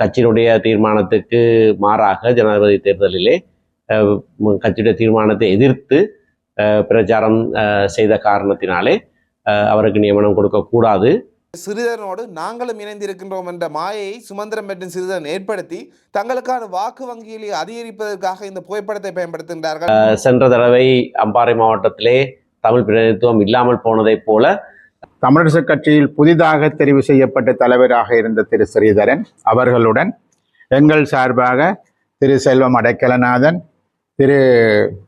கட்சியினுடைய தீர்மானத்துக்கு மாறாக ஜனாதிபதி தேர்தலிலே கட்சியுடைய தீர்மானத்தை எதிர்த்து பிரச்சாரம் செய்த காரணத்தினாலே அவருக்கு நியமனம் கொடுக்கக்கூடாது சிறிதரனோடு நாங்களும் இணைந்திருக்கின்றோம் என்ற மாயையை சுமந்திரம் மற்றும் சிறிதரன் ஏற்படுத்தி தங்களுக்கான வாக்கு வங்கியை அதிகரிப்பதற்காக இந்த புகைப்படத்தை பயன்படுத்துகின்றார்கள். சென்ற தடவை அம்பாறை மாவட்டத்திலே தமிழ் பிரதிநிதித்துவம் இல்லாமல் போனதைப் போல தமிழரசுக் கட்சியில் புதிதாக தெரிவு செய்யப்பட்ட தலைவராக இருந்த திரு ஸ்ரீதரன் அவர்களுடன் எங்கள் சார்பாக திரு செல்வம் அடைக்கலநாதன் திரு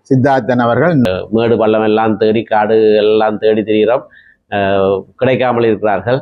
சித்தார்த்தன் அவர்கள் மேடு பள்ளம் எல்லாம் தேடி காடு எல்லாம் தேடி திரிகிறோம் அஹ், கிடைக்காமல் இருக்கிறார்கள்.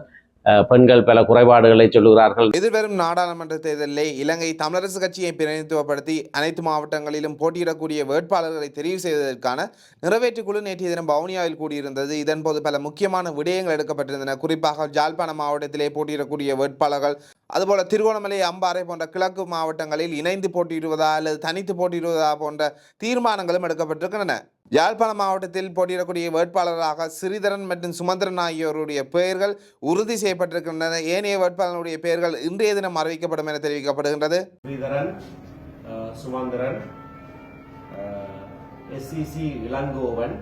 பெண்கள் பல குறைபாடுகளை சொல்லுகிறார்கள். எதிர்வரும் நாடாளுமன்ற தேர்தலில் இலங்கை தமிழரசு கட்சியை பிரதிநிதித்துவப்படுத்தி அனைத்து மாவட்டங்களிலும் போட்டியிடக்கூடிய வேட்பாளர்களை தெரிவு செய்வதற்கான நிறைவேற்று குழு நேற்றைய தினம் வவுனியாவில் கூடியிருந்தது. இதன்போது பல முக்கியமான விடயங்கள் எடுக்கப்பட்டிருந்தன. குறிப்பாக ஜாழ்ப்பாண மாவட்டத்திலே போட்டியிடக்கூடிய வேட்பாளர்கள் அதுபோல் திருகோணமலை அம்பாறை போன்ற கிழக்கு மாவட்டங்களில் இணைந்து போட்டியிடுவதா அல்லது தனித்து போட்டியிடுவதா போன்ற தீர்மானங்களும் எடுக்கப்பட்டிருக்கின்றன. யாழ்ப்பாண மாவட்டத்தில் போட்டியிடக்கூடிய வேட்பாளராக ஸ்ரீதரன் மற்றும் சுமந்திரன் ஆகியோருடைய பெயர்கள் உறுதி செய்யப்பட்டிருக்கின்றன. ஏனைய வேட்பாளருடைய பெயர்கள் இன்றைய தினம் அறிவிக்கப்படும் என தெரிவிக்கப்படுகின்றது. ஸ்ரீதரன் சுமந்திரன் எஸ்சிசி இளங்கோவன்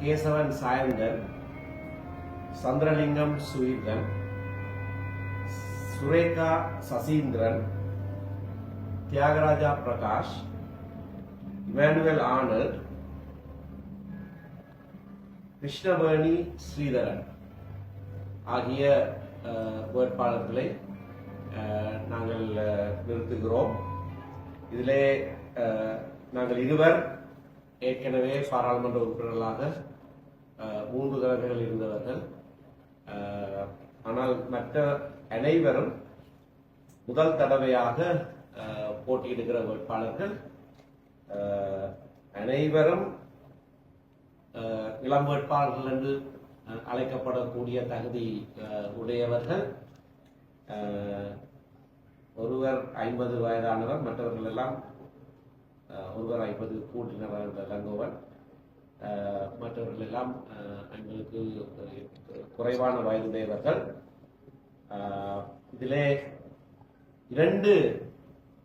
கேசவன் சாயந்தன் சந்திரலிங்கம் சுயீதன் சுரேகா சசீந்திரன் தியாகராஜா பிரகாஷ் இமானுவேல் ஆனல் கிருஷ்ணவேணி ஸ்ரீதரன் ஆகிய வேட்பாளர்களை நாங்கள் நிறுத்துகிறோம். இதிலே நாங்கள் இருவர் ஏற்கனவே பாராளுமன்ற உறுப்பினர்களாக மூன்று தடவைகள் இருந்தவர்கள். ஆனால் மற்ற அனைவரும் முதல் தடவையாக போட்டியிடுகிற வேட்பாளர்கள் அனைவரும் இளம் வேட்பாளர்கள் என்று அழைக்கப்படக்கூடிய தகுதி உடையவர்கள். ஒருவர் ஐம்பது வயதானவர் மற்றவர்கள் எல்லாம் ஒருவர் ஐம்பது கூட்டினர் லங்கோவன் மற்றவர்கள் எல்லாம் எங்களுக்கு குறைவான வயதுடையவர்கள். இதிலே இரண்டு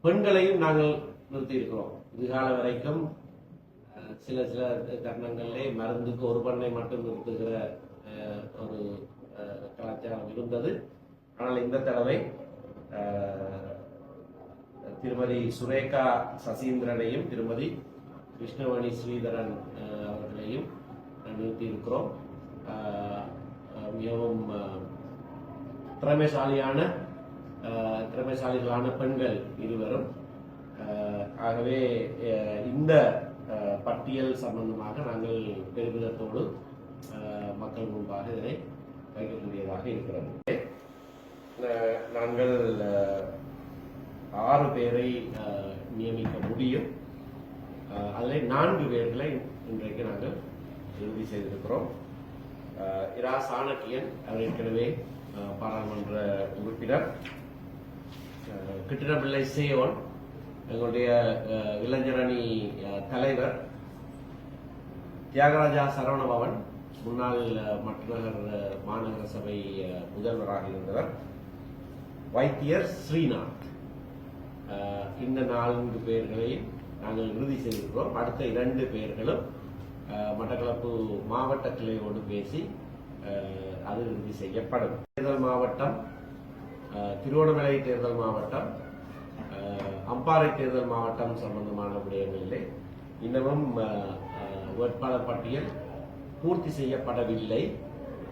பெண்களையும் நாங்கள் நிறுத்தியிருக்கிறோம். இதுகால வரைக்கும் சில சில தருணங்களிலே மருந்துக்கு ஒரு பெண்ணை மட்டும் நிறுத்துகிற அஹ், ஒரு அஹ், கலாச்சாரம் இருந்தது. ஆனால் இந்த தடவை திருமதி சுரேகா சசீந்திரனையும் திருமதி கிருஷ்ணவேணி ஸ்ரீதரன் அவர்களையும் நிறுத்தியிருக்கிறோம். அஹ், மிகவும் திறமைசாலியான திறமைசாலிகளான பெண்கள் இருவரும் ஆகவே இந்த பட்டியல் சம்பந்தமாக நாங்கள் பெருமிதத்தோடு மக்கள் முன்பாக இதனை வைக்கக்கூடியதாக இருக்கிறது. நாங்கள் ஆறு பேரை நியமிக்க முடியும். அதில் நான்கு பேர்களை இன்றைக்கு நாங்கள் இறுதி செய்திருக்கிறோம். இரா சாணக்கியன் அவர் ஏற்கனவே பாராளுமன்ற உறுப்பினர் அஹ், கிட்டிடப்பிள்ளை சேவன் எங்களுடைய இளைஞரணி தலைவர் தியாகராஜா சரவணபவன் முன்னாள் அஹ், மற்றநகர் மாநகர சபை முதல்வராக இருந்தவர் வைத்தியர் ஸ்ரீநாத். இந்த நான்கு பேர்களையும் நாங்கள் இறுதி செய்திருக்கிறோம். அடுத்த இரண்டு பேர்களும் மட்டக்களப்பு மாவட்ட கிளையோடு பேசி அது உறுதி செய்யப்படும். தேர்தல் மாவட்டம் அஹ், திருவண்ணாமலை தேர்தல் மாவட்டம் அம்பாறை தேர்தல் மாவட்டம் சம்பந்தமான விடயங்களிலே இன்னமும் வேட்பாளர் பட்டியல் பூர்த்தி செய்யப்படவில்லை.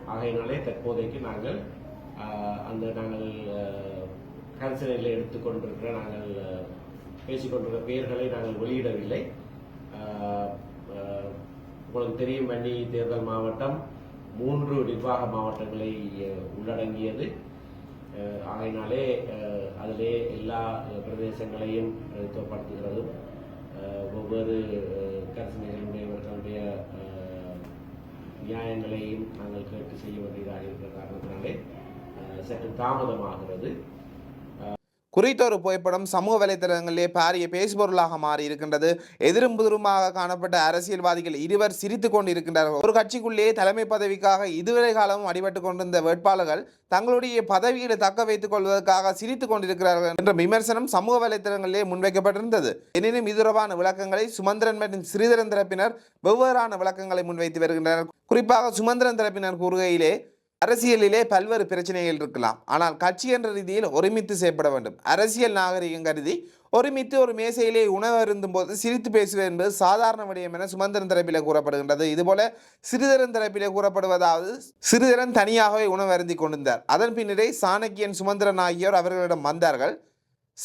ஆகையினாலே தற்போதைக்கு நாங்கள் அந்த நாங்கள் அஹ், எடுத்துக்கொண்டிருக்கிற நாங்கள் பேசிக்கொண்டிருக்கிற பெயர்களை நாங்கள் வெளியிடவில்லை. உங்களுக்கு தெரியும் வன்னி தேர்தல் மாவட்டம் மூன்று நிர்வாக மாவட்டங்களை உள்ளடங்கியது. ஆகினாலே அதிலே எல்லா பிரதேசங்களையும் பிரதித்துவப்படுத்துகிறதும் ஒவ்வொரு அஹ், நியாயங்களையும் நாங்கள் கேட்டு செய்ய வேண்டியதாக இருக்கிற காரணத்தினாலே சற்று தாமதமாகிறது. குறித்த ஒரு புகைப்படம் சமூக வலைதளங்களிலே பாரிய பேசுபொருளாக மாறி இருக்கின்றது. எதிரும் புதிருமாக காணப்பட்ட அரசியல்வாதிகள் இருவர் சிரித்து கொண்டிருக்கின்றார்கள். ஒரு கட்சிக்குள்ளே தலைமை பதவிக்காக இதுவரை காலமும் அடிபட்டு கொண்டிருந்த வேட்பாளர்கள் தங்களுடைய பதவியை தக்க வைத்துக் கொள்வதற்காக சிரித்துக் கொண்டிருக்கிறார்கள் என்ற விமர்சனம் சமூக வலைதளங்களிலே முன்வைக்கப்பட்டிருந்தது. எனினும் இது தொடர்பான விளக்கங்களை சுமந்திரன் மற்றும் ஸ்ரீதரன் தரப்பினர் வெவ்வேறான விளக்கங்களை முன்வைத்து வருகின்றனர். குறிப்பாக சுமந்திரன் தரப்பினர் கூறுகையிலே அரசியலிலே பல்வேறு பிரச்சனைகள் இருக்கலாம். ஆனால் கட்சி என்ற ரீதியில் ஒருமித்து செயற்பட வேண்டும். அரசியல் நாகரிகம் கருதி ஒருமித்து ஒரு மேசையிலே உணவு அருந்தும் போது சிரித்து பேசுவது என்பது சாதாரண விடயம் என சுமந்திரன் தரப்பிலே கூறப்படுகின்றது. இதுபோல சிறிதரன் தரப்பிலே கூறப்படுவதாவது சிறிதரன் தனியாகவே உணவு அருந்தி கொண்டிருந்தார். அதன் பின்னரே சாணக்கியன் சுமந்திரன் ஆகியோர் அவர்களிடம் வந்தார்கள்.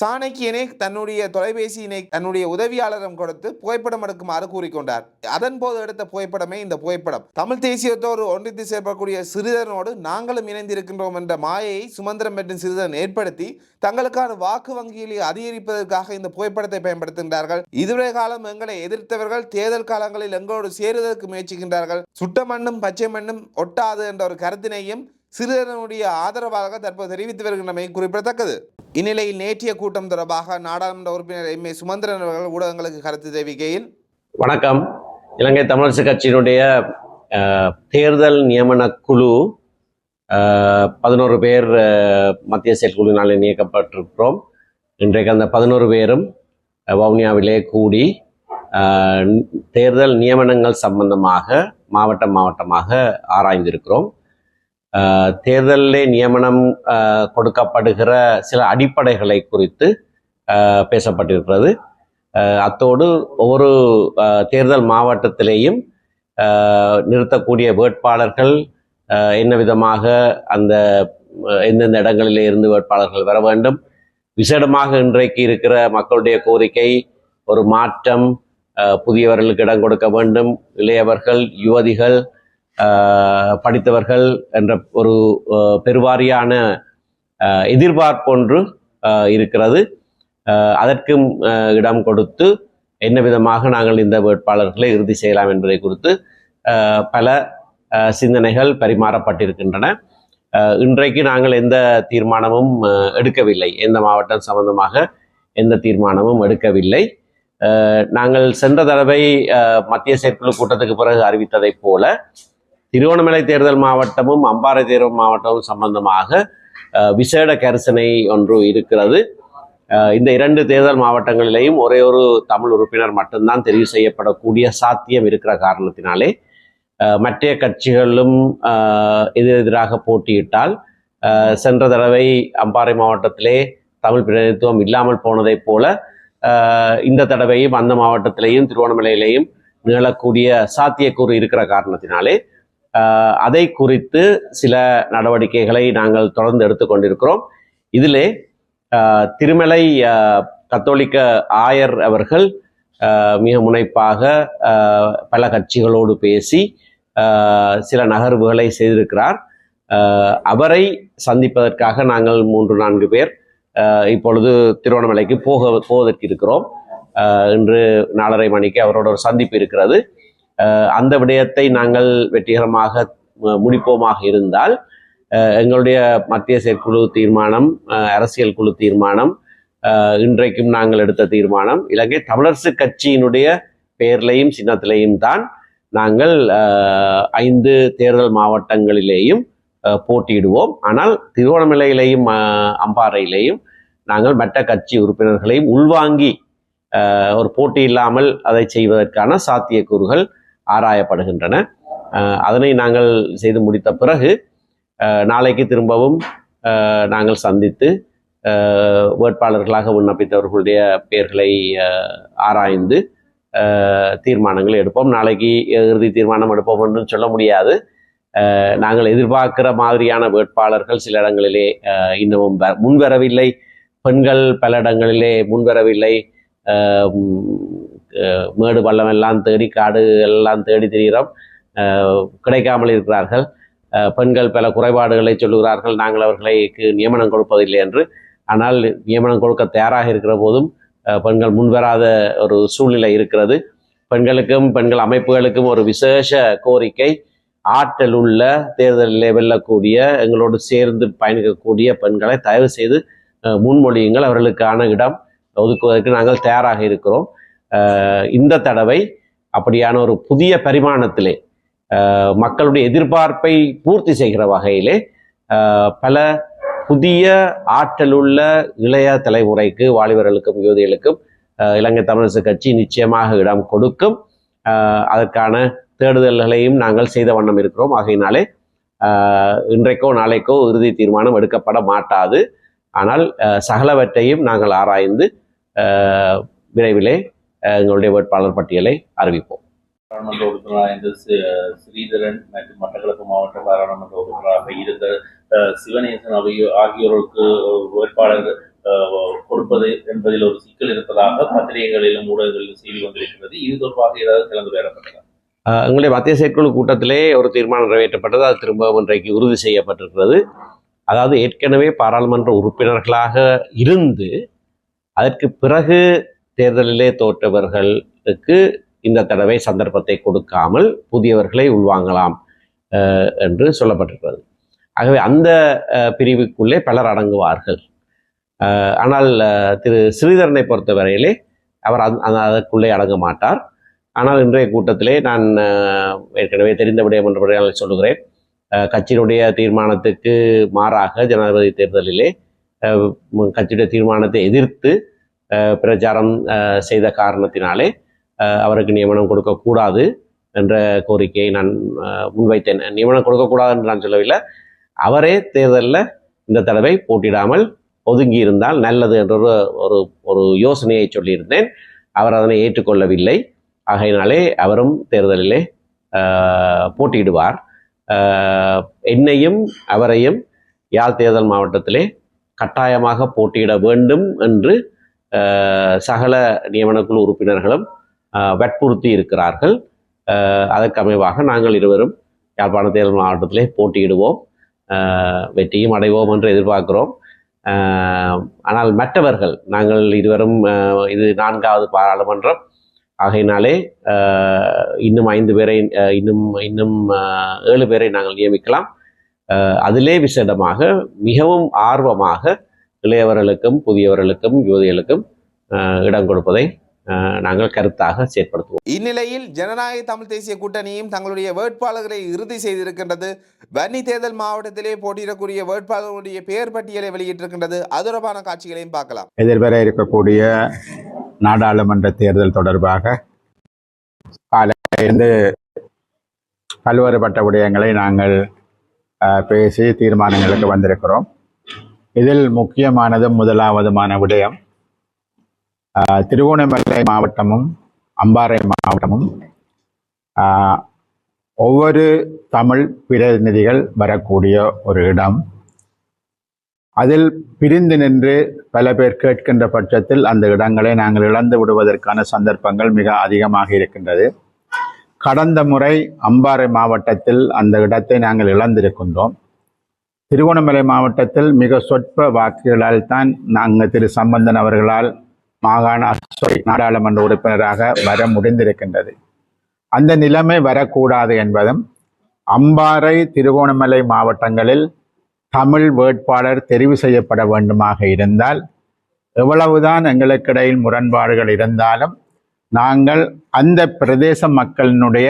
சாணக்கியனே தன்னுடைய தொலைபேசியினை தன்னுடைய உதவியாளரம் கொடுத்து புகைப்படம் எடுக்குமாறு கூறிக்கொண்டார். அதன் போது எடுத்த புகைப்படமே இந்த புகைப்படம். தமிழ் தேசியத்தோடு ஒன்றித்து சேர்க்கக்கூடிய சிறிதரனோடு நாங்களும் இணைந்திருக்கின்றோம் என்ற மாயையை சுமந்திரம் மற்றும் சிறிதரன் ஏற்படுத்தி தங்களுக்கான வாக்கு வங்கியை அதிகரிப்பதற்காக இந்த புகைப்படத்தை பயன்படுத்துகின்றார்கள். இதுவரை காலம் எங்களை எதிர்த்தவர்கள் தேர்தல் காலங்களில் எங்களோடு சேருவதற்கு முயற்சிக்கின்றார்கள். சுட்ட மண்ணும் பச்சை மண்ணும் ஒட்டாது என்ற ஒரு கருத்தினையும் சிறிதனுடைய ஆதரவாக தற்போது தெரிவித்து வருகின்றமை குறிப்பிடத்தக்கது. இந்நிலையில் நேற்றைய கூட்டம் தொடர்பாக நாடாளுமன்ற உறுப்பினர் எம். ஏ. சுமந்திரன் அவர்கள் ஊடகங்களுக்கு கருத்து தெரிவிக்கையில் வணக்கம். இலங்கை தமிழரசு கட்சியினுடைய தேர்தல் நியமன குழு பதினோரு பேர் மத்திய செயற்குழுவினால் நியக்கப்பட்டிருக்கிறோம் இன்றைக்கு அந்த பதினோரு பேரும் வவுனியாவிலே கூடி தேர்தல் நியமனங்கள் சம்பந்தமாக மாவட்டம் மாவட்டமாக ஆராய்ந்திருக்கிறோம். தேர்தலிலே நியமனம் கொடுக்கப்படுகிற சில அடிப்படைகளை குறித்து பேசப்பட்டிருக்கிறது. அத்தோடு ஒவ்வொரு தேர்தல் மாவட்டத்திலேயும் நிறுத்தக்கூடிய வேட்பாளர்கள் என்ன விதமாக அந்த எந்தெந்த இடங்களிலே இருந்து வேட்பாளர்கள் வர வேண்டும். விசேடமாக இன்றைக்கு இருக்கிற மக்களுடைய கோரிக்கை ஒரு மாற்றம் புதியவர்களுக்கு இடம் கொடுக்க வேண்டும். இளையவர்கள் யுவதிகள் படித்தவர்கள் என்ற ஒரு பெருவாரியான அஹ், எதிர்பார்ப்பொன்று அஹ், இருக்கிறது. அதற்கும் அஹ், இடம் கொடுத்து என்ன விதமாக நாங்கள் இந்த வேட்பாளர்களை இறுதி செய்யலாம் என்பதை குறித்து பல அஹ், சிந்தனைகள் பரிமாறப்பட்டிருக்கின்றன. அஹ், இன்றைக்கு நாங்கள் எந்த தீர்மானமும் அஹ், எடுக்கவில்லை. எந்த மாவட்டம் சம்பந்தமாக எந்த தீர்மானமும் எடுக்கவில்லை. நாங்கள் சென்ற தடவை அஹ், மத்திய செயற்குழு கூட்டத்துக்கு பிறகு அறிவித்ததைப் போல திருவண்ணாமலை தேர்தல் மாவட்டமும் அம்பாறை தேர்தல் மாவட்டமும் சம்பந்தமாக விசேட கரிசனை ஒன்று இருக்கிறது. இந்த இரண்டு தேர்தல் மாவட்டங்களிலேயும் ஒரே ஒரு தமிழ் உறுப்பினர் மட்டும்தான் தெரிவு செய்யப்படக்கூடிய சாத்தியம் இருக்கிற காரணத்தினாலே மற்ற கட்சிகளும் எதிரெதிராக போட்டியிட்டால் சென்ற தடவை அம்பாறை மாவட்டத்திலே தமிழ் பிரதிநிதித்துவம் இல்லாமல் போனதைப் போல இந்த தடவையும் அந்த மாவட்டத்திலேயும் திருவண்ணாமலையிலேயும் நிகழக்கூடிய சாத்தியக்கூறு இருக்கிற காரணத்தினாலே அதை குறித்து சில நடவடிக்கைகளை நாங்கள் தொடர்ந்து எடுத்துக்கொண்டிருக்கிறோம் இதிலே திருமலை கத்தோலிக்க ஆயர் அவர்கள் மிக முனைப்பாக பல கட்சிகளோடு பேசி சில நகர்வுகளை செய்திருக்கிறார். அவரை சந்திப்பதற்காக நாங்கள் மூன்று நான்கு பேர் இப்பொழுது திருவண்ணாமலைக்கு போக போவதற்கு இருக்கிறோம். இன்று நாலரை மணிக்கு அவரோட ஒரு சந்திப்பு இருக்கிறது. அந்த விடயத்தை நாங்கள் வெற்றிகரமாக முடிப்போமாக இருந்தால் எங்களுடைய மத்திய செயற்குழு தீர்மானம் அரசியல் குழு தீர்மானம் இன்றைக்கும் நாங்கள் எடுத்த தீர்மானம் இலங்கை தமிழரசு கட்சியினுடைய பெயர்லையும் சின்னத்திலையும் தான் நாங்கள் ஐந்து தேர்தல் மாவட்டங்களிலேயும் போட்டியிடுவோம். ஆனால் திருவண்ணாமலையிலேயும் அம்பாறையிலேயும் நாங்கள் மற்ற கட்சி உறுப்பினர்களையும் உள்வாங்கி ஒரு போட்டி இல்லாமல் அதை செய்வதற்கான சாத்தியக்கூறுகள் ஆராயப்படுகின்றன. அதனை நாங்கள் செய்து முடித்த பிறகு நாளைக்கு திரும்பவும் நாங்கள் சந்தித்து வேட்பாளர்களாக விண்ணப்பித்தவர்களுடைய பெயர்களை ஆராய்ந்து தீர்மானங்கள் தீர்மானங்களை எடுப்போம். நாளைக்கு இறுதி தீர்மானம் எடுப்போம் என்று சொல்ல முடியாது. நாங்கள் எதிர்பார்க்கிற மாதிரியான வேட்பாளர்கள் சில இடங்களிலே இன்னமும் வ- முன்வரவில்லை. பெண்கள் பல இடங்களிலே முன்வரவில்லை. மேடு பள்ளம் எல்லாம் தேடி காடு எல்லாம் தேடி திரிகிறோம் கிடைக்காமல் இருக்கிறார்கள். பெண்கள் பல குறைபாடுகளை சொல்லுகிறார்கள். நாங்கள் அவர்களுக்கு நியமனம் கொடுப்பதில்லை என்று. ஆனால் நியமனம் கொடுக்க தயாராக இருக்கிற போதும் பெண்கள் முன்வராத ஒரு சூழ்நிலை இருக்கிறது. பெண்களுக்கும் பெண்கள் அமைப்புகளுக்கும் ஒரு விசேஷ கோரிக்கை ஆற்றல் உள்ள தேர்தலில் வெல்லக்கூடிய எங்களோடு சேர்ந்து பயணிக்கக்கூடிய பெண்களை தயவு செய்து முன்மொழியுங்கள். அவர்களுக்கான இடம் ஒதுக்குவதற்கு நாங்கள் தயாராக இருக்கிறோம். இந்த தடவை அப்படியான ஒரு புதிய பரிமாணத்திலே மக்களுடைய எதிர்பார்ப்பை பூர்த்தி செய்கிற வகையிலே பல புதிய ஆற்றலுள்ள இளைய தலைமுறைக்கு வாலிபர்களுக்கும் யுவதிகளுக்கும் இலங்கை தமிழரசு கட்சி நிச்சயமாக இடம் கொடுக்கும். அதற்கான தேடுதல்களையும் நாங்கள் செய்த வண்ணம் இருக்கிறோம். ஆகையினாலே இன்றைக்கோ நாளைக்கோ இறுதி தீர்மானம் எடுக்கப்பட மாட்டாது. ஆனால் சகலவற்றையும் நாங்கள் ஆராய்ந்து விரைவிலே எங்களுடைய வேட்பாளர் பட்டியலை அறிவிப்போம். பாராளுமன்ற உறுப்பினராக இருந்த ஸ்ரீதரன் மற்றும் மட்டக்களப்பு மாவட்ட பாராளுமன்ற உறுப்பினராக இருந்த சிவநேசன் ஆகிய ஆகியோருக்கு வேட்பாளர் கொடுப்பது என்பதில் ஒரு சிக்கல் இருப்பதாக பத்திரிகைகளிலும் ஊடகங்களிலும் செய்தி வந்திருக்கிறது. இது தொடர்பாக ஏதாவது கலந்துரையாடப்பட்டதா எங்களுடைய மத்திய செயற்குழு கூட்டத்திலே ஒரு தீர்மானம் நிறைவேற்றப்பட்டது. அது திரும்பவும் இன்றைக்கு உறுதி செய்யப்பட்டிருக்கிறது. அதாவது ஏற்கனவே பாராளுமன்ற உறுப்பினர்களாக இருந்து அதற்கு பிறகு தேர்தலிலே தோற்றவர்களுக்கு இந்த தடவை சந்தர்ப்பத்தை கொடுக்காமல் புதியவர்களை உள்வாங்கலாம் என்று சொல்லப்பட்டிருக்கிறது. ஆகவே அந்த பிரிவுக்குள்ளே பலர் அடங்குவார்கள். ஆனால் திரு ஸ்ரீதரனை பொறுத்தவரையிலே அவர் அந் அந்த- அதற்குள்ளே அடங்க மாட்டார். ஆனால் இன்றைய கூட்டத்திலே நான் ஏற்கனவே தெரிந்த விடயம் என்ற சொல்லுகிறேன். கட்சியினுடைய தீர்மானத்துக்கு மாறாக ஜனாதிபதி தேர்தலிலே கட்சியுடைய தீர்மானத்தை எதிர்த்து பிரச்சாரம் செய்த காரணத்தினாலே அவருக்கு நியமனம் கொடுக்கக்கூடாது என்ற கோரிக்கையை நான் முன்வைத்தேன். நியமனம் கொடுக்கக்கூடாது என்று நான் சொல்லவில்லை. அவரே தேர்தலில் இந்த தடவை போட்டியிடாமல் ஒதுங்கி இருந்தால் நல்லது என்ற ஒரு ஒரு யோசனையை சொல்லியிருந்தேன். அவர் அதனை ஏற்றுக்கொள்ளவில்லை. ஆகையினாலே அவரும் தேர்தலிலே போட்டியிடுவார். என்னையும் அவரையும் யாழ் தேர்தல் மாவட்டத்திலே கட்டாயமாக போட்டியிட வேண்டும் என்று சகல நியமனக்குழு உறுப்பினர்களும் வற்புறுத்தி இருக்கிறார்கள். அதற்கு அமைவாக நாங்கள் இருவரும் யாழ்ப்பாண தேர்தல் மாவட்டத்திலே போட்டியிடுவோம். வெற்றியும் அடைவோம் என்று எதிர்பார்க்கிறோம். ஆனால் மற்றவர்கள் நாங்கள் இருவரும் இது நான்காவது பாராளுமன்றம். ஆகையினாலே இன்னும் ஐந்து பேரை இன்னும் இன்னும் ஏழு பேரை நாங்கள் நியமிக்கலாம். அதிலே விசேடமாக மிகவும் ஆர்வமாக இளையவர்களுக்கும் புதியவர்களுக்கும் யுவதிகளுக்கும் இடம் கொடுப்பதை நாங்கள் கருத்தாக செயற்படுத்துவோம். இந்நிலையில் ஜனநாயக தமிழ் தேசிய கூட்டணியும் தங்களுடைய வேட்பாளர்களை இறுதி செய்திருக்கின்றது. வன்னி தேர்தல் மாவட்டத்திலே போட்டியிடக்கூடிய வேட்பாளர்களுடைய பெயர் பட்டியலை வெளியிட்டிருக்கின்றது. அது தொடர்பான காட்சிகளையும் பார்க்கலாம். எதிர்வர இருக்கக்கூடிய நாடாளுமன்ற தேர்தல் தொடர்பாக காலையிலிருந்து பல்வேறுபட்ட விடயங்களை நாங்கள் பேசி தீர்மானங்களுக்கு வந்திருக்கிறோம். இதில் முக்கியமானதும் முதலாவதுமான விடயம் அஹ், திருகோணமலை மாவட்டமும் அம்பாறை மாவட்டமும் ஒவ்வொரு தமிழ் பிரதிநிதிகள் வரக்கூடிய ஒரு இடம். அதில் பிரிந்து நின்று பல பேர் கேட்கின்ற பட்சத்தில் அந்த இடங்களை நாங்கள் இழந்து விடுவதற்கான சந்தர்ப்பங்கள் மிக அதிகமாக இருக்கின்றது. கடந்த முறை அம்பாறை மாவட்டத்தில் அந்த இடத்தை நாங்கள் இழந்திருக்கின்றோம். திருகோணமலை மாவட்டத்தில் மிக சொற்ப வாக்குகளால் தான் நாங்கள் திரு சம்பந்தன் அவர்களால் மாகாண சொல் நாடாளுமன்ற உறுப்பினராக வர முடிந்திருக்கின்றது. அந்த நிலைமை வரக்கூடாது என்பதும் அம்பாறை திருகோணமலை மாவட்டங்களில் தமிழ் வேட்பாளர் தெரிவு செய்யப்பட வேண்டுமாக இருந்தால் எவ்வளவுதான் எங்களுக்கிடையில் முரண்பாடுகள் இருந்தாலும் நாங்கள் அந்த பிரதேச மக்களினுடைய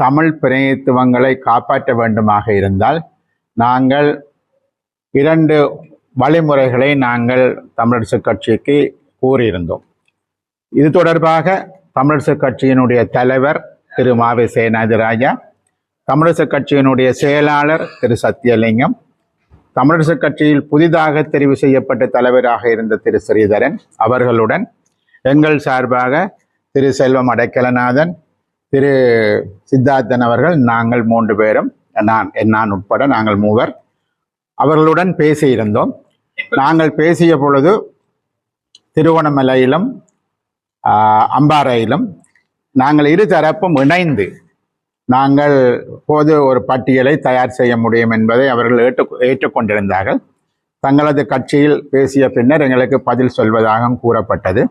தமிழ் பிரதிநிதித்துவங்களை காப்பாற்ற வேண்டுமாக இருந்தால் நாங்கள் இரண்டு வழிமுறைகளை நாங்கள் தமிழரசு கட்சிக்கு கூறியிருந்தோம். இது தொடர்பாக தமிழரசு கட்சியினுடைய தலைவர் திரு மாவி சேனாதிராஜா தமிழரசு கட்சியினுடைய செயலாளர் திரு சத்தியலிங்கம் தமிழரசு கட்சியில் புதிதாக தெரிவு செய்யப்பட்ட தலைவராக இருந்த திரு ஸ்ரீதரன் அவர்களுடன் எங்கள் சார்பாக திரு செல்வம் அடைக்கலநாதன் திரு சித்தார்த்தன் அவர்கள் நாங்கள் மூன்று பேரும் நான் நான் உட்பட நாங்கள் மூவர் அவர்களுடன் பேசியிருந்தோம். நாங்கள் பேசிய பொழுது திருவண்ணாமலையிலும் ஆஹ், அம்பாறையிலும் நாங்கள் இரு தரப்பும் இணைந்து நாங்கள் போது ஒரு பட்டியலை தயார் செய்ய முடியும் என்பதை அவர்கள் ஏற்று ஏற்றுக்கொண்டிருந்தார்கள். தங்களது கட்சியில் பேசிய பின்னர் எங்களுக்கு பதில் சொல்வதாகவும் கூறப்பட்டது.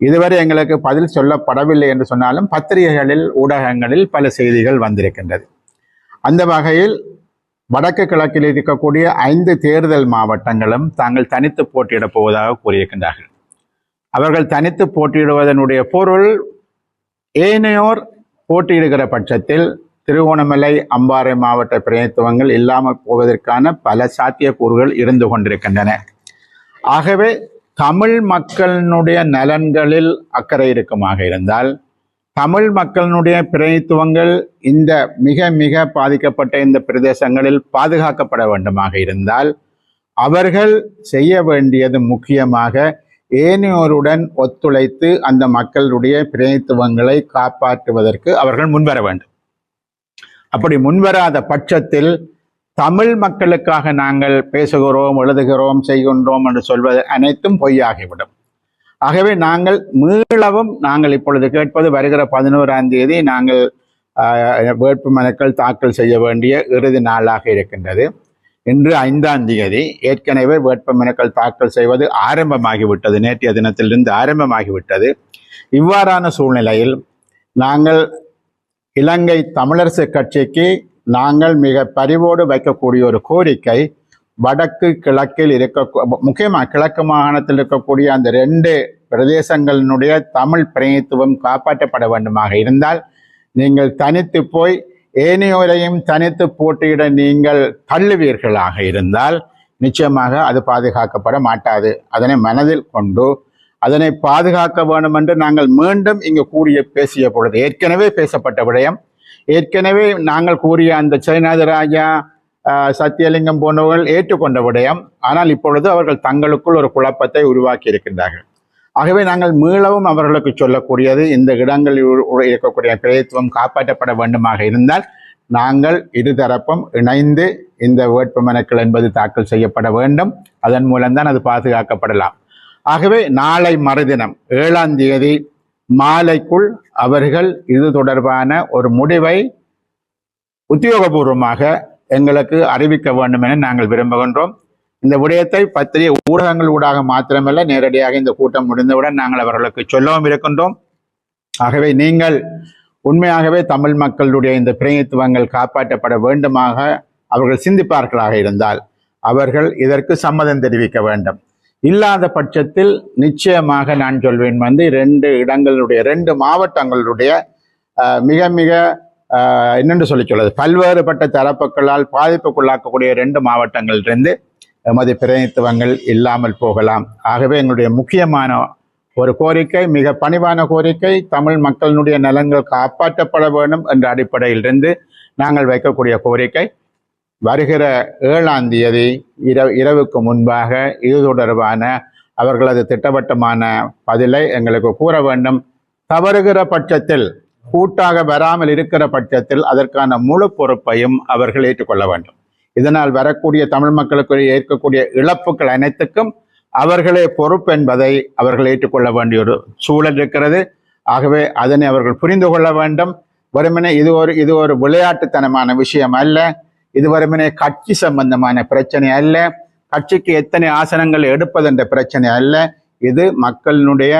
இதுவரை எங்களுக்கு பதில் சொல்லப்படவில்லை என்று சொன்னாலும் பத்திரிகைகளில் ஊடகங்களில் பல செய்திகள் வந்திருக்கின்றது. அந்த வகையில் வடக்கு கிழக்கில் இருக்கக்கூடிய ஐந்து தேர்தல் மாவட்டங்களும் தாங்கள் தனித்து போட்டியிடப் போவதாக கூறியிருக்கின்றார்கள். அவர்கள் தனித்து போட்டியிடுவதனுடைய பொருள் ஏனையோர் போட்டியிடுகிற பட்சத்தில் திருகோணமலை அம்பாறை மாவட்ட பிரதித்துவங்கள் இல்லாமல் போவதற்கான பல சாத்தியக்கூறுகள் இருந்து கொண்டிருக்கின்றன. ஆகவே தமிழ் மக்களினுடைய நலன்களில் அக்கறை இருக்குமாக இருந்தால் தமிழ் மக்களினுடைய பிரதித்துவங்கள் இந்த மிக மிக பாதிக்கப்பட்ட இந்த பிரதேசங்களில் பாதுகாக்கப்பட வேண்டுமாக இருந்தால் அவர்கள் செய்ய வேண்டியது முக்கியமாக ஏனையோருடன் ஒத்துழைத்து அந்த மக்களுடைய பிரதித்துவங்களை காப்பாற்றுவதற்கு அவர்கள் முன்வர வேண்டும். அப்படி முன்வராத பட்சத்தில் தமிழ் மக்களுக்காக நாங்கள் பேசுகிறோம் எழுதுகிறோம் செய்கின்றோம் என்று சொல்வது அனைத்தும் பொய்யாகிவிடும். ஆகவே நாங்கள் மீளவும் நாங்கள் இப்பொழுது கேட்பது வருகிற பதினோராம் தேதி நாங்கள் வேட்பு மனுக்கள் தாக்கல் செய்ய வேண்டிய இறுதி நாளாக இருக்கின்றது. இன்று ஐந்தாம் தேதி ஏற்கனவே வேட்பு மனுக்கள் தாக்கல் செய்வது ஆரம்பமாகிவிட்டது. நேற்றைய தினத்திலிருந்து ஆரம்பமாகிவிட்டது. இவ்வாறான சூழ்நிலையில் நாங்கள் இலங்கை தமிழரசு கட்சிக்கு நாங்கள் மிக பரிவோடு வைக்கக்கூடிய ஒரு கோரிக்கை வடக்கு கிழக்கில் இருக்க முக்கியமாக கிழக்கு மாகாணத்தில் இருக்கக்கூடிய அந்த ரெண்டு பிரதேசங்களினுடைய தமிழ் பிரதித்துவம் காப்பாற்றப்பட வேண்டுமாக இருந்தால் நீங்கள் தனித்து போய் ஏனையோரையும் தனித்து போட்டியிட நீங்கள் தள்ளுவீர்களாக இருந்தால் நிச்சயமாக அது பாதுகாக்கப்பட மாட்டாது. அதனை மனதில் கொண்டு அதனை பாதுகாக்க வேண்டும் என்று நாங்கள் மீண்டும் இங்கு கூறிய பேசிய பொழுது ஏற்கனவே பேசப்பட்ட விடயம். ஏற்கனவே நாங்கள் கூறிய அந்த சைனாதராஜா சத்தியலிங்கம் போன்றவர்கள் ஏற்றுக்கொண்ட விடயம். ஆனால் இப்பொழுது அவர்கள் தங்களுக்குள் ஒரு குழப்பத்தை உருவாக்கி இருக்கின்றார்கள். ஆகவே நாங்கள் மீளவும் அவர்களுக்கு சொல்லக்கூடியது இந்த இடங்களில் இருக்கக்கூடிய பிரதித்துவம் காப்பாற்றப்பட வேண்டுமாக இருந்தால் நாங்கள் இருதரப்பும் இணைந்து இந்த வேட்பு மனுக்கள் என்பது தாக்கல் செய்யப்பட வேண்டும். அதன் மூலம்தான் அது பாதுகாக்கப்படலாம். ஆகவே நாளை மறுதினம் ஏழாம் தேதி மாலைக்குள் அவர்கள் இது தொடர்பான ஒரு முடிவை உத்தியோகபூர்வமாக எங்களுக்கு அறிவிக்க வேண்டும் என நாங்கள் விரும்புகின்றோம். இந்த விடயத்தை பத்திரிகை ஊடகங்கள் ஊடாக மாத்திரமல்ல நேரடியாக இந்த கூட்டம் முடிந்தவுடன் நாங்கள் அவர்களுக்கு சொல்லவும் இருக்கின்றோம். ஆகவே நீங்கள் உண்மையாகவே தமிழ் மக்களுடைய இந்த பிரதித்துவங்கள் காப்பாற்றப்பட வேண்டுமாக அவர்கள் சிந்திப்பார்களாக இருந்தால் அவர்கள் இதற்கு சம்மதம் தெரிவிக்க வேண்டும். இல்லாத பட்சத்தில் நிச்சயமாக நான் சொல்வேன் வந்து ரெண்டு இடங்களுடைய ரெண்டு மாவட்டங்களுடைய மிக மிக என்னென்று சொல்லி சொல்லுது பல்வேறுபட்ட தரப்புகளால் பாதிப்புக்குள்ளாக்கக்கூடிய ரெண்டு மாவட்டங்களிலிருந்து எமது பிரதிநிதித்துவங்கள் இல்லாமல் போகலாம். ஆகவே எங்களுடைய முக்கியமான ஒரு கோரிக்கை மிக பணிவான கோரிக்கை தமிழ் மக்களினுடைய நலன்கள் காப்பாற்றப்பட வேண்டும் என்ற அடிப்படையிலிருந்து நாங்கள் வைக்கக்கூடிய கோரிக்கை. வருகிற ஏழாம் தேதி இரவு இரவுக்கு முன்பாக இது தொடர்பான அவர்களது திட்டவட்டமான பதிலை எங்களுக்கு கூற வேண்டும். தவறுகிற பட்சத்தில் கூட்டாக வராமல் இருக்கிற பட்சத்தில் அதற்கான முழு பொறுப்பையும் அவர்கள் ஏற்றுக்கொள்ள வேண்டும். இதனால் வரக்கூடிய தமிழ் மக்களுக்கு ஏற்கக்கூடிய இழப்புகள் அனைத்துக்கும் அவர்களே பொறுப்பு என்பதை அவர்கள் ஏற்றுக்கொள்ள வேண்டிய ஒரு சூழல் இருக்கிறது. ஆகவே அதனை அவர்கள் புரிந்து கொள்ள வேண்டும். வெறுமனே இது ஒரு இது ஒரு விளையாட்டுத்தனமான விஷயம் அல்ல. இது வெறுமனே கட்சி சம்பந்தமான பிரச்சனை அல்ல. கட்சிக்கு எத்தனை ஆசனங்கள் எடுப்பது என்ற பிரச்சனை அல்ல. இது மக்களினுடைய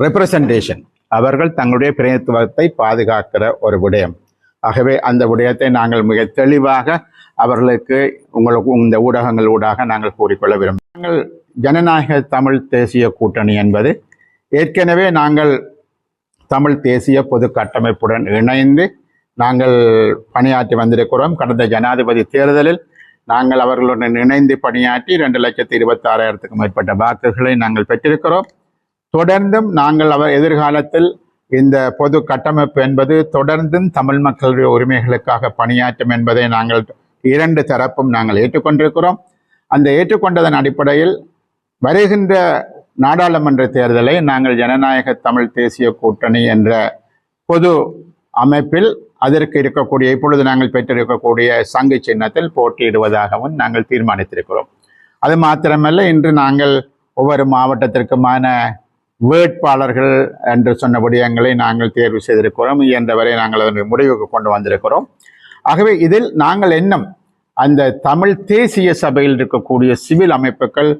ரெப்ரசன்டேஷன் அவர்கள் தங்களுடைய பிரதித்துவத்தை பாதுகாக்கிற ஒரு விடயம். ஆகவே அந்த விடயத்தை நாங்கள் மிக தெளிவாக அவர்களுக்கு உங்களுக்கு இந்த ஊடகங்கள் ஊடாக நாங்கள் கூறிக்கொள்ள விரும்புகிறோம். நாங்கள் ஜனநாயக தமிழ் தேசிய கூட்டணி என்பது ஏற்கனவே நாங்கள் தமிழ் தேசிய பொது கட்டமைப்புடன் இணைந்து நாங்கள் பணியாற்றி வந்திருக்கிறோம். கடந்த ஜனாதிபதி தேர்தலில் நாங்கள் அவர்களுடன் இணைந்து பணியாற்றி ரெண்டு லட்சத்தி இருபத்தாறாயிரத்துக்கும் மேற்பட்ட வாக்குகளை நாங்கள் பெற்றிருக்கிறோம். தொடர்ந்தும் நாங்கள் அவர் எதிர்காலத்தில் இந்த பொது கட்டமைப்பு என்பது தொடர்ந்தும் தமிழ் மக்களுடைய உரிமைகளுக்காக பணியாற்றும் என்பதை நாங்கள் இரண்டு தரப்பும் நாங்கள் ஏற்றுக்கொண்டிருக்கிறோம். அந்த ஏற்றுக்கொண்டதன் அடிப்படையில் வருகின்ற நாடாளுமன்ற தேர்தலை நாங்கள் ஜனநாயக தமிழ் தேசிய கூட்டணி என்ற பொது அமைப்பில் அதற்கு இருக்கக்கூடிய இப்பொழுது நாங்கள் பெற்றிருக்கக்கூடிய சங்கு சின்னத்தில் போட்டியிடுவதாகவும் நாங்கள் தீர்மானித்திருக்கிறோம். அது மாத்திரமல்ல இன்று நாங்கள் ஒவ்வொரு மாவட்டத்திற்குமான வேட்பாளர்கள் என்று சொன்ன விடயங்களை நாங்கள் தேர்வு செய்திருக்கிறோம். இயன்றவரை நாங்கள் அதன் முடிவுக்கு கொண்டு வந்திருக்கிறோம். ஆகவே இதில் நாங்கள் எண்ணம் அந்த தமிழ் தேசிய சபையில் இருக்கக்கூடிய சிவில் அமைப்புகள்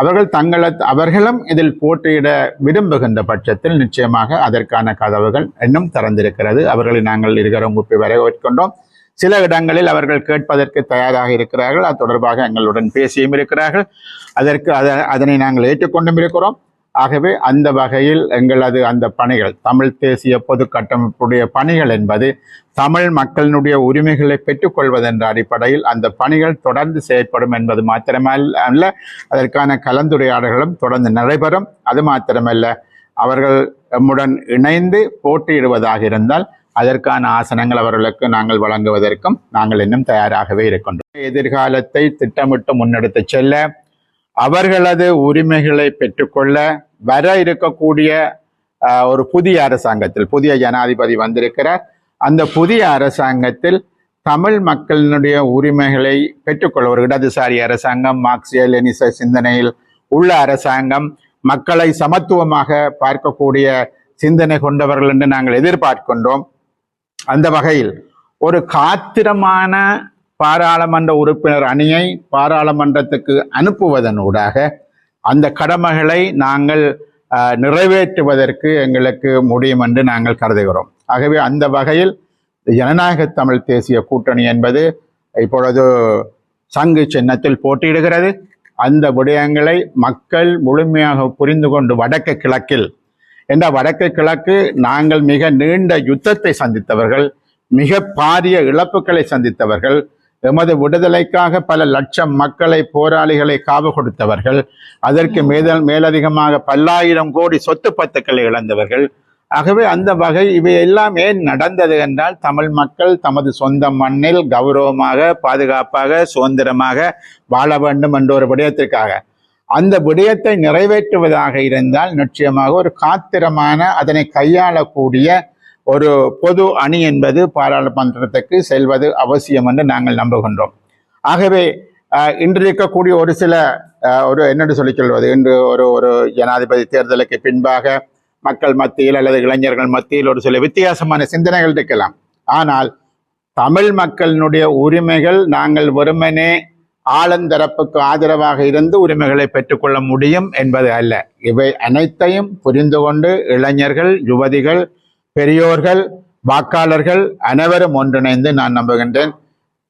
அவர்கள் தங்களை அவர்களும் இதில் போட்டியிட விரும்புகின்ற பட்சத்தில் நிச்சயமாக அதற்கான கதவுகள் இன்னும் திறந்திருக்கிறது. அவர்களை நாங்கள் இருக்கிற கூப்பி வரவேற்கின்றோம். சில இடங்களில் அவர்கள் கேட்பதற்கு தயாராக இருக்கிறார்கள். அது தொடர்பாக எங்களுடன் பேசியும் இருக்கிறார்கள். அதற்கு அதை அதனை நாங்கள் ஏற்றுக்கொண்டும் இருக்கிறோம். ஆகவே அந்த வகையில் எங்களது அந்த பணிகள் தமிழ் தேசிய பொது கட்டமைப்புடைய பணிகள் என்பது தமிழ் மக்களினுடைய உரிமைகளை பெற்றுக்கொள்வதென்ற அடிப்படையில் அந்த பணிகள் தொடர்ந்து செயற்படும் என்பது மாத்திரமல்ல அல்ல அதற்கான கலந்துரையாடல்களும் தொடர்ந்து நடைபெறும். அது மாத்திரமல்ல அவர்கள் நம்முடன் இணைந்து போட்டியிடுவதாக இருந்தால் அதற்கான ஆசனங்கள் அவர்களுக்கு நாங்கள் வழங்குவதற்கும் நாங்கள் இன்னும் தயாராகவே இருக்கின்றோம். எதிர்காலத்தை திட்டமிட்டு முன்னெடுத்து செல்ல அவர்களது உரிமைகளை பெற்றுக்கொள்ள வர இருக்கக்கூடிய ஒரு புதிய அரசாங்கத்தில் புதிய ஜனாதிபதி வந்திருக்கிறார். அந்த புதிய அரசாங்கத்தில் தமிழ் மக்களினுடைய உரிமைகளை பெற்றுக்கொள்ள ஒரு இடதுசாரி அரசாங்கம் மார்க்சிய லெனிச சிந்தனையில் உள்ள அரசாங்கம் மக்களை சமத்துவமாக பார்க்கக்கூடிய சிந்தனை கொண்டவர்கள் என்று நாங்கள் எதிர்பார்க்கின்றோம். அந்த வகையில் ஒரு காத்திரமான பாராளுமன்ற உறுப்பினர் அணியை பாராளுமன்றத்துக்கு அனுப்புவதனூடாக அந்த கடமைகளை நாங்கள் நிறைவேற்றுவதற்கு எங்களுக்கு முடியும் என்று நாங்கள் கருதுகிறோம். ஆகவே அந்த வகையில் ஜனநாயக தமிழ் தேசிய கூட்டணி என்பது இப்பொழுது சங்கு சின்னத்தில் போட்டியிடுகிறது. அந்த விடயங்களை மக்கள் முழுமையாக புரிந்து கொண்டு வடக்கு கிழக்கில் என்ற வடக்கு கிழக்கு நாங்கள் மிக நீண்ட யுத்தத்தை சந்தித்தவர்கள் மிக பாரிய இழப்புகளை சந்தித்தவர்கள் எமது விடுதலைக்காக பல லட்சம் மக்களை போராளிகளை காவு கொடுத்தவர்கள். அதற்கு மேதல் மேலதிகமாக பல்லாயிரம் கோடி சொத்து பத்துக்களை இழந்தவர்கள். ஆகவே அந்த வகை இவை எல்லாம் ஏன் நடந்தது என்றால் தமிழ் மக்கள் தமது சொந்த மண்ணில் கௌரவமாக பாதுகாப்பாக சுதந்திரமாக வாழ வேண்டும் என்ற ஒரு விடயத்திற்காக. அந்த விடயத்தை நிறைவேற்றுவதாக இருந்தால் நிச்சயமாக ஒரு காத்திரமான அதனை கையாளக்கூடிய ஒரு பொது அணி என்பது பாராளுமன்றத்துக்கு செல்வது அவசியம் என்று நாங்கள் நம்புகின்றோம். ஆகவே அஹ், இன்று இருக்கக்கூடிய ஒரு சில ஒரு என்னென்று சொல்லி சொல்வது? இன்று ஒரு ஒரு ஜனாதிபதி தேர்தலுக்கு பின்பாக மக்கள் மத்தியில் அல்லது இளைஞர்கள் மத்தியில் ஒரு சில வித்தியாசமான சிந்தனைகள் இருக்கலாம். ஆனால் தமிழ் மக்களினுடைய உரிமைகள் நாங்கள் வெறுமனே ஆளந்தரப்புக்கு ஆதரவாக இருந்து உரிமைகளை பெற்றுக்கொள்ள முடியும் என்பது அல்ல. இவை அனைத்தையும் புரிந்து கொண்டு இளைஞர்கள் யுவதிகள் பெரியோர்கள் வாக்காளர்கள் அனைவரும் ஒன்றிணைந்து நான் நம்புகின்றேன்.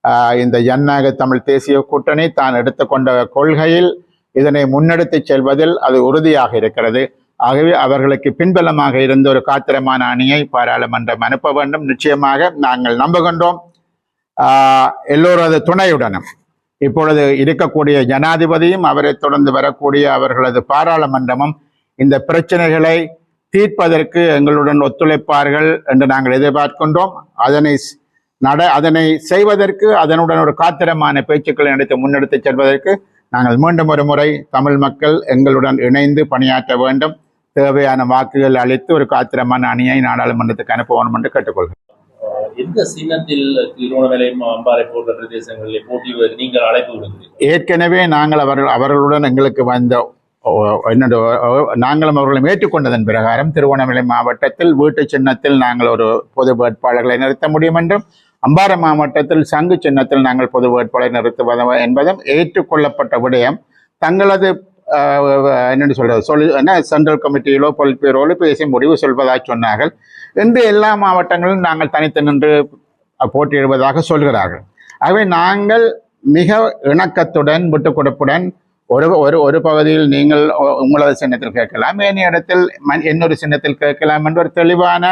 ஆஹ் இந்த ஜனநாயக தமிழ் தேசிய கூட்டணி தான் எடுத்துக்கொண்ட கொள்கையில் இதனை முன்னெடுத்துச் செல்வதில் அது உறுதியாக இருக்கிறது. ஆகவே அவர்களுக்கு பின்பலமாக இருந்த ஒரு காத்திரமான அணியை பாராளுமன்றம் அனுப்ப வேண்டும். நிச்சயமாக நாங்கள் நம்புகின்றோம். ஆஹ் எல்லோரது துணையுடனும். இப்பொழுது இருக்கக்கூடிய ஜனாதிபதியும் அவரை தொடர்ந்து வரக்கூடிய அவர்களது பாராளுமன்றமும் இந்த பிரச்சனைகளை தீர்ப்பதற்கு எங்களுடன் ஒத்துழைப்பார்கள் என்று நாங்கள் எதிர்பார்க்கின்றோம். அதனை நட அதனை செய்வதற்கு அதனுடன் ஒரு காத்திரமான பேச்சுக்களை நடத்தி முன்னெடுத்துச் செல்வதற்கு நாங்கள் மீண்டும் ஒரு முறை தமிழ் மக்கள் எங்களுடன் இணைந்து பணியாற்ற வேண்டும். தேவையான வாக்குகள் அளித்து ஒரு காத்திரமான அணியை நாடாளுமன்றத்துக்கு அனுப்ப வேண்டும் என்று கேட்டுக்கொள்கிறேன் எந்த சின்னத்தில் திருவண்ணாமலை அம்பாறை போன்ற பிரதேசங்களில் போட்டியிடுவதற்கு நீங்கள் அழைப்பு ஏற்கனவே நாங்கள் அவர்கள் அவர்களுடன் எங்களுக்கு வந்த ஓ, என்னோட ஓ, நாங்களும் அவர்களும் ஏற்றுக்கொண்டதன் பிரகாரம் திருவண்ணாமலை மாவட்டத்தில் வீட்டு சின்னத்தில் நாங்கள் ஒரு பொது வேட்பாளர்களை நிறுத்த முடியும் என்றும் அம்பாறை மாவட்டத்தில் சங்கு சின்னத்தில் நாங்கள் பொது வேட்பாளரை நிறுத்துவதும் என்பதும் ஏற்றுக்கொள்ளப்பட்ட விடயம். தங்களது என்னென்னு சொல்றது சொல் என்ன சென்ட்ரல் கமிட்டியிலோ பொலிட்பீரோலோ பேசி முடிவு சொல்வதாக சொன்னார்கள். என்று எல்லா மாவட்டங்களிலும் நாங்கள் தனித்து நின்று போட்டியிடுவதாக சொல்கிறார்கள். ஆகவே நாங்கள் மிக இணக்கத்துடன் விட்டுக் கொடுப்புடன் ஒரு ஒரு ஒரு பகுதியில் நீங்கள் உங்களது சின்னத்தில் கேட்கலாம் ஏனைய இடத்தில் இன்னொரு சின்னத்தில் கேட்கலாம் என்ற ஒரு தெளிவான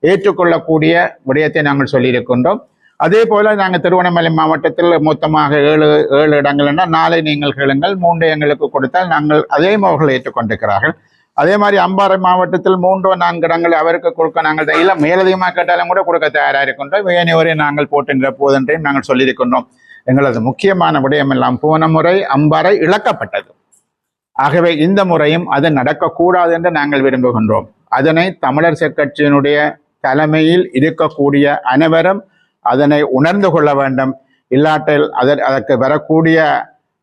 ஏற்றுக்கொள்ளக்கூடிய விடயத்தை நாங்கள் சொல்லியிருக்கின்றோம். அதே போல நாங்கள் திருவண்ணாமலை மாவட்டத்தில் மொத்தமாக ஏழு ஏழு இடங்கள்னா நாளை நீங்கள் கேளுங்கள் மூன்று எங்களுக்கு கொடுத்தால் நாங்கள் அதே அவர்கள் ஏற்றுக்கொண்டிருக்கிறார்கள். அதே மாதிரி அம்பாறை மாவட்டத்தில் மூன்றோ நான்கு இடங்கள் அவருக்கு கொடுக்க நாங்கள் த- இல்ல மேலதிகமாக கேட்டாலும் கூட கொடுக்க தயாராக இருக்கின்றோம். ஏனையோரை நாங்கள் போட்டு போதென்றையும் நாங்கள் சொல்லியிருக்கின்றோம். எங்களது முக்கியமான விடயம் எல்லாம் போன முறை அம்பாறை இழக்கப்பட்டது. ஆகவே இந்த முறையும் அது நடக்கக்கூடாது என்று நாங்கள் விரும்புகின்றோம். அதனை தமிழர் கட்சியினுடைய தலைமையில் இருக்கக்கூடிய அனைவரும் அதனை உணர்ந்து கொள்ள வேண்டும். இல்லாட்டில் அதற் அதற்கு வரக்கூடிய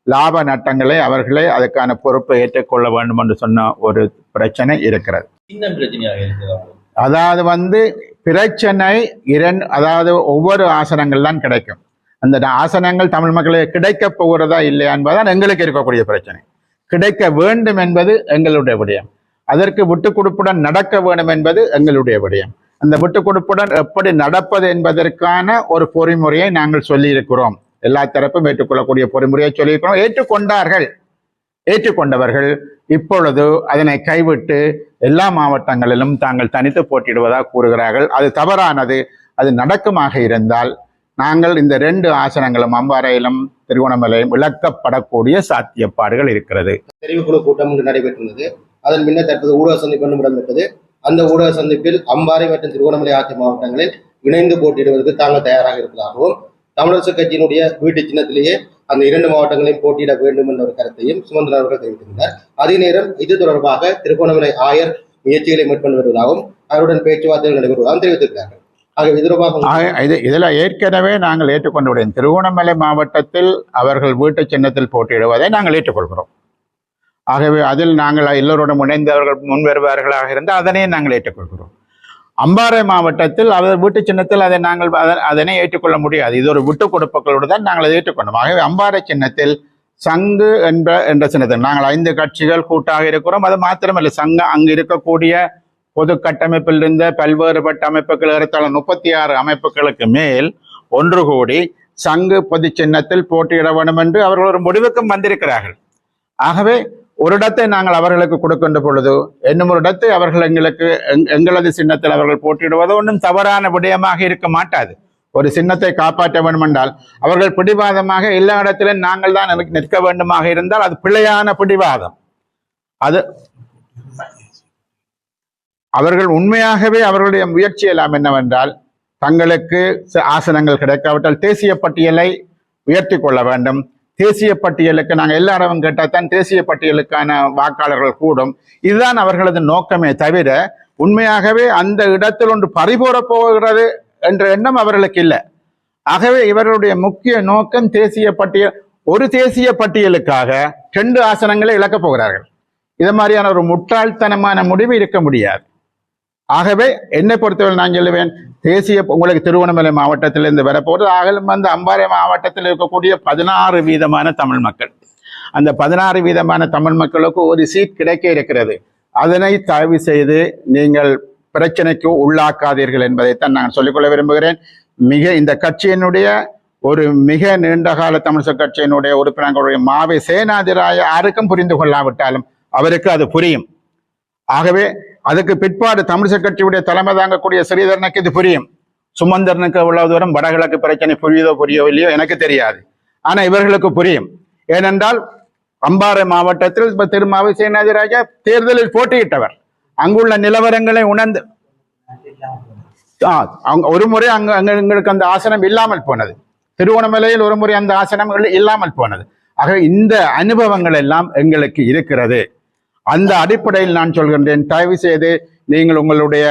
லாப நட்டங்களை அவர்களே அதுக்கான பொறுப்பை ஏற்றுக்கொள்ள வேண்டும் என்று சொன்ன ஒரு பிரச்சனை இருக்கிறது. அதாவது வந்து பிரச்சனை இரண்டு அதாவது ஒவ்வொரு ஆசனங்கள் தான் கிடைக்கும். அந்த ஆசனங்கள் தமிழ் மக்களுக்கு கிடைக்க போகிறதா இல்லையா என்பதுதான் எங்களுக்கு இருக்கக்கூடிய பிரச்சனை. கிடைக்க வேண்டும் என்பது எங்களுடைய விடயம். அதற்கு விட்டு கொடுப்புடன் நடக்க வேண்டும் என்பது எங்களுடைய விடயம். அந்த விட்டுக் கொடுப்புடன் எப்படி நடப்பது என்பதற்கான ஒரு பொறிமுறையை நாங்கள் சொல்லியிருக்கிறோம். எல்லா தரப்பும் ஏற்றுக்கொள்ளக்கூடிய பொறிமுறையை சொல்லியிருக்கிறோம். ஏற்றுக்கொண்டார்கள். ஏற்றுக்கொண்டவர்கள் இப்பொழுது அதனை கைவிட்டு எல்லா மாவட்டங்களிலும் தாங்கள் தனித்து போட்டியிடுவதாக கூறுகிறார்கள். அது தவறானது. அது நடக்குமாக இருந்தால் நாங்கள் இந்த ரெண்டு ஆசனங்களும் அம்பாறையிலும் திருகோணமலையும் விளக்கப்படக்கூடிய சாத்தியப்பாடுகள் இருக்கிறது. தெரிவுக்குழு கூட்டம் இன்று நடைபெற்றுள்ளது. அதன் பின்னர் தற்போது ஊடக சந்திப்பு ஒன்றும் இடம்பெற்றது. அந்த ஊடக சந்திப்பில் அம்பாறை மற்றும் திருகோணமலை ஆகிய மாவட்டங்களில் இணைந்து போட்டியிடுவதற்கு தாங்கள் தயாராக இருப்பதாகவும் தமிழரசு கட்சியினுடைய வீட்டு சின்னத்திலேயே அந்த இரண்டு மாவட்டங்களையும் போட்டியிட வேண்டும் என்ற ஒரு கருத்தையும் சுமந்திரன் அவர்கள் தெரிவித்திருந்தார். அதே நேரம் இது தொடர்பாக திருகோணமலை ஆயர் முயற்சிகளை மேற்கொண்டு வருவதாகவும் அவருடன் பேச்சுவார்த்தைகள் நடைபெறுவதாகவும் தெரிவித்திருக்கிறார்கள். ஆக இது இதில் ஏற்கனவே நாங்கள் ஏற்றுக்கொண்டு விடுவோம் திருகோணமலை மாவட்டத்தில் அவர்கள் வீட்டு சின்னத்தில் போட்டியிடுவதை நாங்கள் ஏற்றுக்கொள்கிறோம். ஆகவே அதில் நாங்கள் எல்லோருடன் இணைந்தவர்கள் முன் வருவார்களாக இருந்தால் அதனை நாங்கள் ஏற்றுக்கொள்கிறோம். அம்பாறை மாவட்டத்தில் அவர் வீட்டு சின்னத்தில் அதை நாங்கள் அதனை ஏற்றுக்கொள்ள முடியாது. இது ஒரு விட்டு கொடுப்புகளோடு தான் நாங்கள் அதை ஏற்றுக்கொண்டோம். ஆகவே அம்பாறை சின்னத்தில் சங்கு என்ற என்ற சின்னத்தில் நாங்கள் ஐந்து கட்சிகள் கூட்டாக இருக்கிறோம். அது மாத்திரமல்ல சங்க அங்கு இருக்கக்கூடிய பொது கட்டமைப்பில் இருந்த பல்வேறுபட்ட அமைப்புகள் ஏறத்தாழ முப்பத்தி ஆறு அமைப்புகளுக்கு மேல் ஒன்று கூடி சங்கு பொது சின்னத்தில் போட்டியிட வேண்டும் என்று அவர்கள் ஒரு முடிவுக்கும் வந்திருக்கிறார்கள். ஆகவே ஒரு இடத்தை நாங்கள் அவர்களுக்கு கொடுக்கின்ற பொழுது இன்னும் ஒரு இடத்தை அவர்கள் எங்களுக்கு எங்- எங்களது சின்னத்தில் அவர்கள் போட்டியிடுவது ஒன்றும் தவறான விடயமாக இருக்க மாட்டாது. ஒரு சின்னத்தை காப்பாற்ற வேண்டும் என்றால் அவர்கள் பிடிவாதமாக எல்லா இடத்திலும் நாங்கள் தான் நிற்க வேண்டுமாக இருந்தால் அது பிழையான பிடிவாதம். அது அவர்கள் உண்மையாகவே அவர்களுடைய முயற்சி எல்லாம் என்னவென்றால் தங்களுக்கு ச- ஆசனங்கள் கிடைக்காவிட்டால் தேசிய பட்டியலை உயர்த்தி கொள்ள வேண்டும். தேசிய பட்டியலுக்கு நாங்கள் எல்லா இடமும் கேட்டால் தான் தேசிய பட்டியலுக்கான வாக்காளர்கள் கூடும். இதுதான் அவர்களது நோக்கமே தவிர உண்மையாகவே அந்த இடத்தில் ஒன்று பறிபோற போகிறது என்ற எண்ணம் அவர்களுக்கு இல்லை. ஆகவே இவர்களுடைய முக்கிய நோக்கம் தேசிய பட்டியல் ஒரு தேசிய பட்டியலுக்காக ரெண்டு ஆசனங்களை இழக்கப் போகிறார்கள். இது மாதிரியான ஒரு முட்டாள்தனமான முடிவு இருக்க முடியாது. ஆகவே என்னை பொறுத்தவரை நான் சொல்லுவேன் தேசிய உங்களுக்கு திருவண்ணாமலை மாவட்டத்திலிருந்து வரப்போது ஆகலும் வந்து அம்பாறை மாவட்டத்தில் இருக்கக்கூடிய பதினாறு வீதமான தமிழ் மக்கள். அந்த பதினாறு வீதமான தமிழ் மக்களுக்கு ஒரு சீட் கிடைக்க இருக்கிறது. அதனை தயவு செய்து நீங்கள் பிரச்சனைக்கு உள்ளாக்காதீர்கள் என்பதைத்தான் நான் சொல்லிக்கொள்ள விரும்புகிறேன். மிக இந்த கட்சியினுடைய ஒரு மிக நீண்டகால தமிழிசை கட்சியினுடைய உறுப்பினர்களுடைய மாவை சேனாதிராய யாருக்கும் புரிந்து கொள்ளாவிட்டாலும் அவருக்கு அது புரியும். ஆகவே அதுக்கு பிற்பாடு தமிழிசை கட்சியுடைய தலைமை தாங்கக்கூடிய ஸ்ரீதரனுக்கு இது புரியும். சுமந்தரனுக்கு எவ்வளவு தூரம் வடகிழக்கு பிரச்சனை புரியுதோ புரியோ இல்லையோ எனக்கு தெரியாது. ஆனா இவர்களுக்கு புரியும். ஏனென்றால் அம்பாறை மாவட்டத்தில் இப்ப திருமாவை சேனாதிராஜா தேர்தலில் போட்டியிட்டவர். அங்குள்ள நிலவரங்களை உணர்ந்து ஆ, ஒரு முறை அங்க அங்க எங்களுக்கு அந்த ஆசனம் இல்லாமல் போனது. திருவண்ணாமலையில் ஒரு முறை அந்த ஆசனம் இல்லாமல் போனது. ஆக இந்த அனுபவங்கள் எல்லாம் எங்களுக்கு இருக்கிறது. அந்த அடிப்படையில் நான் சொல்கின்றேன். தயவு செய்து நீங்கள் உங்களுடைய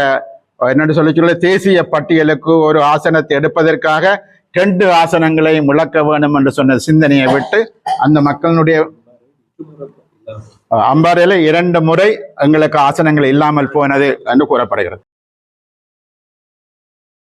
என்னென்னு சொல்லி சொல்ல தேசிய பட்டியலுக்கு ஒரு ஆசனத்தை எடுப்பதற்காக ரெண்டு ஆசனங்களை முழக்க வேண்டும் என்று சொன்ன சிந்தனையை விட்டு அந்த மக்களுடைய அம்பாறையில் இரண்டு முறை எங்களுக்கு ஆசனங்கள் இல்லாமல் போனது என்று கூறப்படுகிறது.